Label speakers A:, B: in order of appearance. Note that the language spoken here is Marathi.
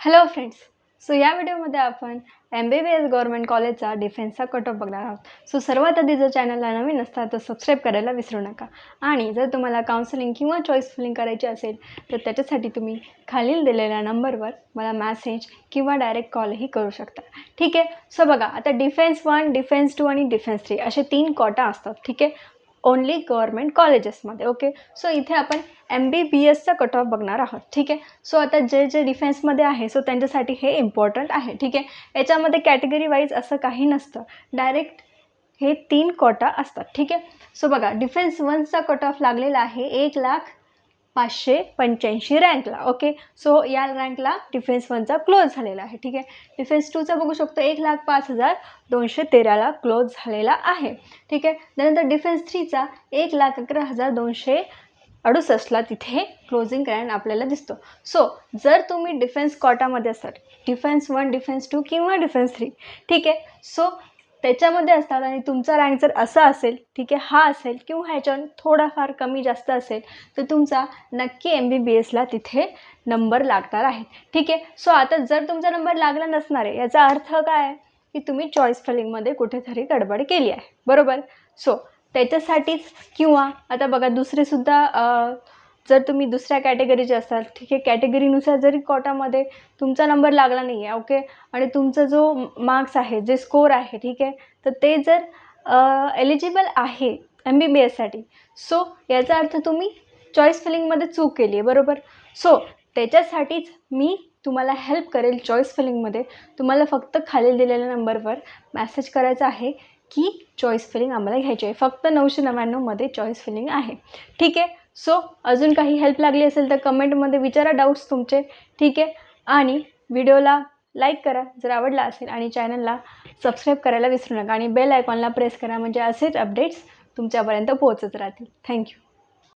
A: हॅलो फ्रेंड्स सो या व्हिडिओमध्ये आपण M B B S government कॉलेजचा डिफेन्सचा कट ऑफ बघणार आहोत. सो सर्वात आधी जर चॅनलला नवीन असता तर सबस्क्राईब करायला विसरू नका. आणि जर तुम्हाला काउन्सिलिंग किंवा चॉईस फिलिंग करायची असेल तर त्याच्यासाठी तुम्ही खालील दिलेल्या नंबरवर मला मॅसेज किंवा डायरेक्ट कॉलही करू शकता. ठीक आहे? सो बघा आता डिफेन्स वन डिफेन्स टू आणि डिफेन्स थ्री असे तीन कॉटा असतात. ठीक आहे? ओनली गव्हर्मेंट कॉलेजेसमध्ये ओके सो इथे आपण एम बी बी एसचा कट ऑफ बघणार आहोत ठीक आहे? सो आता जे जे डिफेन्समध्ये आहे सो त्यांच्यासाठी हे इम्पॉर्टंट आहे ठीक आहे? याच्यामध्ये कॅटेगरी वाईज असं काही नसतं. डायरेक्ट हे तीन कोटा असतात ठीक आहे? सो बघा डिफेन्स वनचा कट ऑफ लागलेला आहे एक लाख पाचशे पंच्याऐंशी रँकला ओके सो या रँकला डिफेन्स वनचा क्लोज झालेला आहे ठीक आहे? डिफेन्स टूचा बघू शकतो एक लाख पाच हजार दोनशे तेराला क्लोज झालेला आहे ठीक आहे? त्यानंतर डिफेन्स थ्रीचा एक लाख अकरा हजार दोनशे अडुसष्टला तिथे क्लोजिंग रँक आपल्याला दिसतो. सो जर तुम्ही डिफेन्स कॉटामध्ये असाल डिफेन्स वन डिफेन्स टू किंवा डिफेन्स थ्री ठीक आहे? सो त्याच्यामध्ये असतात आणि तुमचा रँक जर असा असेल ठीक आहे हा असेल किंवा ह्याच्यावर थोडाफार कमी जास्त असेल तर तुमचा नक्की एम बी बी एसला तिथे नंबर लागणार आहे ठीक आहे सो आता जर तुमचा नंबर लागला नसणार आहे याचा अर्थ काय आहे? की तुम्ही चॉईस फिलिंगमध्ये कुठेतरी गडबड केली आहे. बरोबर? सो त्याच्यासाठीच किंवा आता बघा दुसरेसुद्धा जर तुम्ही दुसऱ्या कॅटेगरीचे असाल ठीक आहे? कॅटेगरीनुसार जरी कोटामध्ये तुमचा नंबर लागला नाही आहे ओके आणि तुमचा जो मार्क्स आहे जे स्कोर आहे ठीक आहे? तर ते जर एलिजिबल आहे एम बी बी एससाठी सो याचा अर्थ तुम्ही चॉईस फिलिंगमध्ये चूक केली आहे बरोबर? सो त्याच्यासाठीच मी तुम्हाला हेल्प करेल चॉईस फिलिंगमध्ये तुम्हाला फक्त खाली दिलेल्या नंबरवर मॅसेज करायचा आहे की चॉईस फिलिंग आम्हाला घ्यायची आहे. फक्त नऊशे नव्याण्णवमध्ये चॉईस फिलिंग आहे. ठीक आहे? सो अजून काही हेल्प लागली असेल तर कमेंटमध्ये विचारा डाऊट्स तुमचे. ठीक आहे? आणि व्हिडिओला लाईक करा. जर आवडला असेल आणि चॅनलला सबस्क्राईब करायला विसरू नका. आणि बेल आयकॉनला प्रेस करा. म्हणजे असेच अपडेट्स तुमच्यापर्यंत पोहोचत राहतील. थँक्यू